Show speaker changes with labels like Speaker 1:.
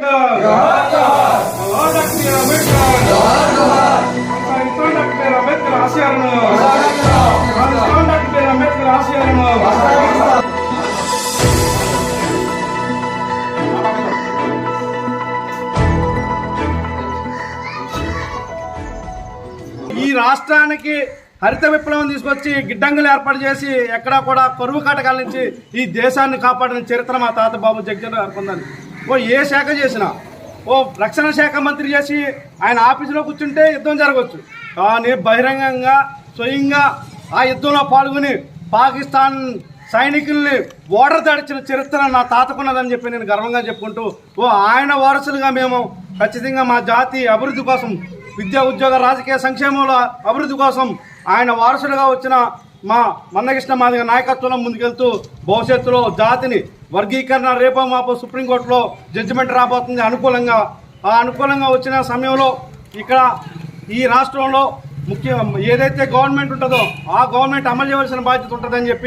Speaker 1: Ambedkar Jawahar doctor BR Ambedkar కొనసాగిస్తాం doctor BR Ambedkar ఆశయాలను కొనసాగిస్తాం డాక్టర్ బిఆర్ అంబేద్కర్ ఆశయాలను ఈ రాష్ట్రానికి హరిత విప్లవం తీసుకొచ్చి గిడ్డంగులు ఏర్పాటు చేసి ఎక్కడా కూడా కరువు కాటకాల నుంచి ఈ దేశాన్ని కాపాడిన చరిత్ర మా తాత బాబు జగన్ గారు పొందాలి ఓ ఏ శాఖ చేసినా? ఓ రక్షణ శాఖ మంత్రి చేసి ఆయన ఆఫీసులో కూర్చుంటే యుద్ధం జరగవచ్చు. కానీ బహిరంగంగా స్వయంగా ఆ యుద్ధంలో పాల్గొని పాకిస్తాన్ సైనికుల్ని ఓడర్ దాడిచిన చరిత్ర నా తాతకున్నదని చెప్పి నేను గర్వంగా చెప్పుకుంటూ ఓ ఆయన వారసులుగా మేము ఖచ్చితంగా మా జాతి అభివృద్ధి కోసం విద్యా ఉద్యోగ రాజకీయ సంక్షేమంలో అభివృద్ధి కోసం ఆయన వారసులుగా వచ్చిన మా మందకృష్ణ మాదిగ నాయకత్వంలో ముందుకెళ్తూ భవిష్యత్తులో జాతిని వర్గీకరణ రేపో మాపో సుప్రీంకోర్టులో జడ్జిమెంట్ రాబోతుంది. అనుకూలంగా ఆ అనుకూలంగా వచ్చిన సమయంలో ఇక్కడ ఈ రాష్ట్రంలో ముఖ్య ఏదైతే గవర్నమెంట్ ఉంటుందో ఆ గవర్నమెంట్ అమలు చేయవలసిన బాధ్యత ఉంటుందని చెప్పి